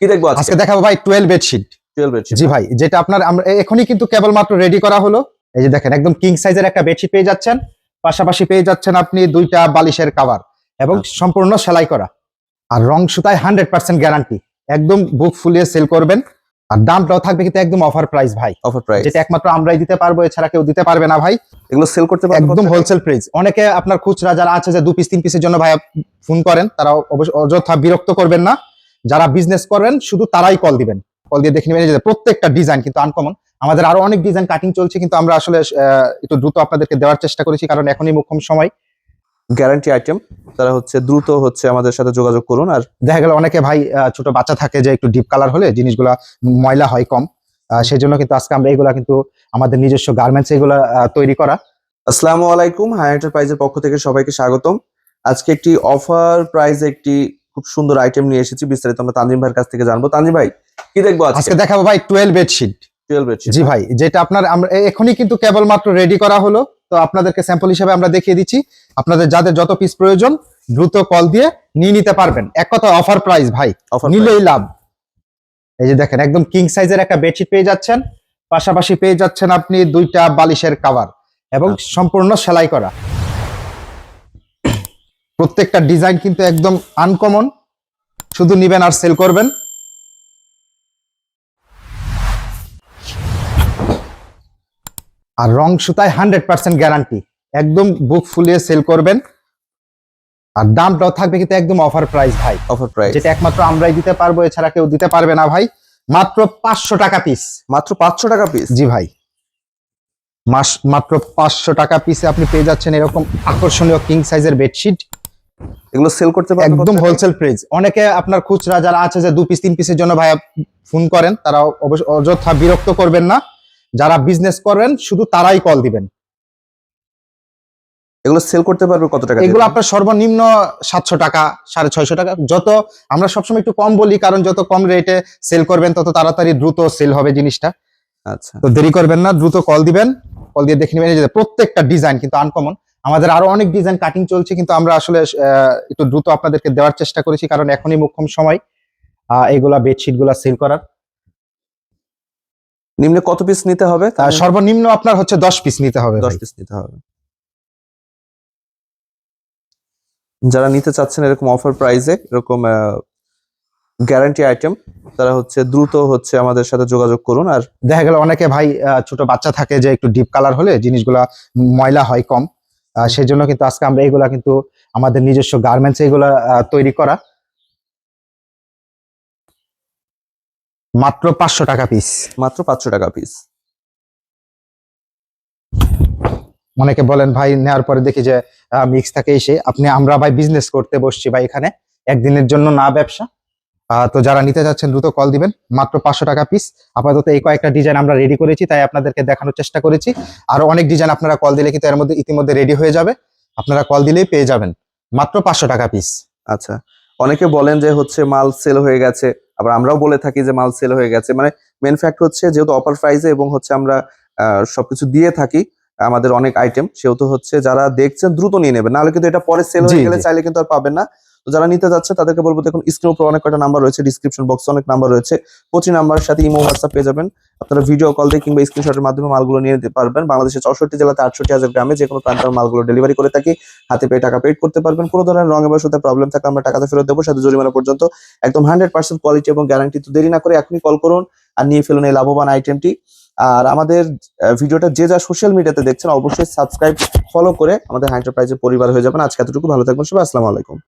কি দেখব আজকে? দেখাবো ভাই টুয়েলভ বেডশিট টুয়েলভ এর জি ভাই যেটা আপনার আমরা এখনই কিন্তু কেবলমাত্র রেডি করা হলো। এই যে দেখেন একদম কিং সাইজের একটা বেডশিট পেয়ে যাচ্ছেন। পাশাপাশি পেয়ে যাচ্ছেন আপনি দুইটা বালিশের কাভার এবং আচ্ছা। সম্পূর্ণ সেলাই করা। আর রং সুতায় হান্ড্রেড পার্সেন্ট গ্যারান্টি একদম বুক ফুলিয়ে সেল করবেন। আর দামটাও থাকবে কিন্তু একদম অফার প্রাইস ভাই। অফার প্রাইস যেটা একমাত্র আমরাই দিতে পারব এছাড়া কেউ দিতে পারবে না ভাই। এগুলো সেল করতে পারব একদম হোলসেল প্রাইস অনেকে আপনার খুচরা যারা আছে যে দু পিস তিন পিসের জন্য ভাই ফোন করেন তারা অবশ্য অযথা বিরক্ত করবেন না। যারা বিজনেস করবেন শুধু তারাই কল দিবেন। কল দিয়ে দেখে নেবেন যে প্রত্যেকটা ডিজাইন কিন্তু আনকমন আমাদের আরও অনেক ডিজাইন কাটিং চলছে কিন্তু আমরা আসলে একটু দ্রুত আপনাদেরকে দেওয়ার চেষ্টা করেছি কারণ এখনই মুখ্যম সময়। গ্যারান্টি আইটেম তারা হচ্ছে দ্রুত হচ্ছে আমাদের সাথে যোগাযোগ করুন আর দেখা গেল অনেকে ভাই ছোট বাচ্চা থাকে যে একটু ডিপ কালার হলে জিনিসগুলা ময়লা হয় কম। সেই জন্য কিন্তু আজকে আমরা এগুলা কিন্তু আমাদের নিজস্ব গার্মেন্টস এগুলা তৈরি করা। আসসালামু আলাইকুম হাই এন্টারপ্রাইজের পক্ষ থেকে সবাইকে স্বাগতম। আজকে একটি অফার প্রাইজে একটি খুব সুন্দর আইটেম নিয়ে এসেছি বিস্তারিত আমরা তানজিম ভাইয়ের কাছ থেকে জানব। তানজিম ভাই কি দেখব আজকে? দেখাবো ভাই টুয়েলভ বেডশিট টুয়েলভ জি ভাই যেটা আপনার আমরা এখনই কিন্তু কেবলমাত্র রেডি করা হলো। তো আপনাদেরকে স্যাম্পল হিসেবে আমরা দেখিয়ে দিচ্ছি। আপনাদের যাদের যত পিস প্রয়োজন দ্রুত কল দিয়ে নিয়ে নিতে পারবেন। এক কথা অফার প্রাইস ভাই অফার নিলেই লাভ। এই যে দেখেন একদম কিং সাইজের একটা বেডশিট পেয়ে যাচ্ছেন। পাশাপাশি পেয়ে যাচ্ছেন আপনি দুইটা বালিশের কাভার এবং সম্পূর্ণ সেলাই করা। প্রত্যেকটা ডিজাইন কিন্তু একদম আনকমন শুধু নিবেন আর সেল করবেন। আর রং সুতায় হান্ড্রেড পার্সেন্ট গ্যারান্টি একদম বুক ফুলিয়ে সেল করবেন। আর দামটাও থাকবে কিন্তু একদম অফার প্রাইস ভাই। অফার প্রাইস যেটা একমাত্র আমরাই দিতে পারব এছাড়া কেউ দিতে পারবে না ভাই। মাত্র পাঁচশো টাকা পিস মাত্র পাঁচশো টাকা পিস জি ভাই। মাস মাত্র পাঁচশো টাকা পিসে আপনি পেয়ে যাচ্ছেন এরকম আকর্ষণীয় কিং সাইজের বেডশিট এগুলো সেল করতে পারব একদম হোলসেল প্রাইস অনেকে আপনার খুচরা যারা আছে যে দু পিস তিন পিসের জন্য ভাই ফোন করেন তারা অবশ্য অযথা বিরক্ত করবেন না। যারা বিজনেস করেন শুধু তারাই কল দিবেন। এগুলো সেল করতে পারবে কত টাকা এগুলো আপনার সর্বনিম্ন সাতশো টাকা সাড়ে ছয়শো টাকা। যত আমরা সবসময় একটু কম বলি কারণ যত কম রেটে সেল করবেন তত তাড়াতাড়ি দ্রুত সেল হবে জিনিসটা। আচ্ছা। তো দেরি করবেন না দ্রুত কল দিবেন। কল দিয়ে দেখে নেবেন প্রত্যেকটা ডিজাইন কিন্তু আনকমন আমাদের আরও অনেক ডিজাইন কাটিং চলছে কিন্তু আমরা আসলে একটু দ্রুত আপনাদেরকে দেওয়ার চেষ্টা করেছি কারণ এখনই মুখ্যম সময়। আহ, এইগুলা বেডশিটগুলা সেল করার। নিম্নে কত পিস নিতে হবে? সর্বনিম্ন আপনার হচ্ছে দশ পিস নিতে হবে দশ পিস নিতে হবে। যারা নিতে চাচ্ছেন এরকম অফার প্রাইজে এরকম গ্যারান্টি আইটেম তারা হচ্ছে দ্রুত হচ্ছে আমাদের সাথে যোগাযোগ করুন আর দেখা গেল অনেকে ভাই ছোট বাচ্চা থাকে যে একটু ডিপ কালার হলে জিনিসগুলা ময়লা হয় কম। আহ, সেই জন্য কিন্তু আজকে আমরা এইগুলা কিন্তু আমাদের নিজস্ব গার্মেন্টস এগুলা তৈরি করা। মাত্র পাঁচশো টাকা পিস মাত্র পাঁচশো টাকা পিস অনেকে বলেন ভাই নেওয়ার পরে দেখি যে মিক্স থাকে এসে আপনি আমরা ভাই বিজনেস করতে বসছি ভাই এখানে। একদিনের জন্য না ব্যবসা তো যারা নিতে যাচ্ছেন দ্রুত কল দিবেন। মাত্র পাঁচশো টাকা পিস আপাতত এই কয়েকটা ডিজাইন আমরা রেডি করেছি তাই আপনাদেরকে দেখানোর চেষ্টা করেছি। আরও অনেক ডিজাইন আপনারা কল দিলে কিন্তু এর মধ্যে ইতিমধ্যে রেডি হয়ে যাবে। আপনারা কল দিলেই পেয়ে যাবেন। মাত্র পাঁচশো টাকা পিস আচ্ছা অনেকে বলেন যে হচ্ছে মাল সেল হয়ে গেছে আবার আমরাও বলে থাকি যে মাল সেল হয়ে গেছে। মানে মেন ফ্যাক্ট হচ্ছে যেহেতু অফার প্রাইসে এবং হচ্ছে আমরা আহ, সবকিছু দিয়ে থাকি আমাদের অনেক আইটেম সেহেতু হচ্ছে যারা দেখছেন দ্রুত নিয়ে নেবেন। নাহলে কিন্তু এটা পরে সেল হয়ে গেলে চাইলে কিন্তু আর পাবেন না। তো যারা নিতে যাচ্ছে, তাদেরকে বলব, দেখুন স্ক্রিন উপর অনেক কয়টা নাম্বার রয়েছে ডিসক্রিপশন বক্সে অনেক নাম্বার রয়েছে। প্রতি নাম্বারের সাথে ইমো হোয়াটসঅ্যাপ পেয়ে যাবেন। আপনারা ভিডিও কল দিয়ে কিংবা স্ক্রিনশটের মাধ্যমে মালগুলো নিয়ে নিতে পারবেন। বাংলাদেশের চৌষট্টি জেলাতে আটষট্টি হাজার গ্রামে যে কোনো প্রান্তের মালগুলো ডেলিভারি করে থাকি। হাতে পেয়ে টাকা পেড করতে পারবেন। কোনো ধরনের রঙে বা সাথে প্রবলেম থাকলে আমরা টাকাতে ফেরত দেবো। সাথে জরিমানা পর্যন্ত একদম হান্ড্রেড পার্সেন্ট কোয়ালিটি এবং গ্যারান্টি তো দেরি না করে এখনই কল করুন আর নিয়ে ফেলুন এই লাভবান আইটেমটি আর আমাদের ভিডিওটা যে যা সোশ্যাল মিডিয়াতে দেখছেন, অবশ্যই সাবস্ক্রাইব ফলো করে আমাদের হাইন্টারপ্রাইজের পরিবার হয়ে যাবেন। আজকে এতটুকু। ভালো থাকবেন সবাই। আসসালামু আলাইকুম।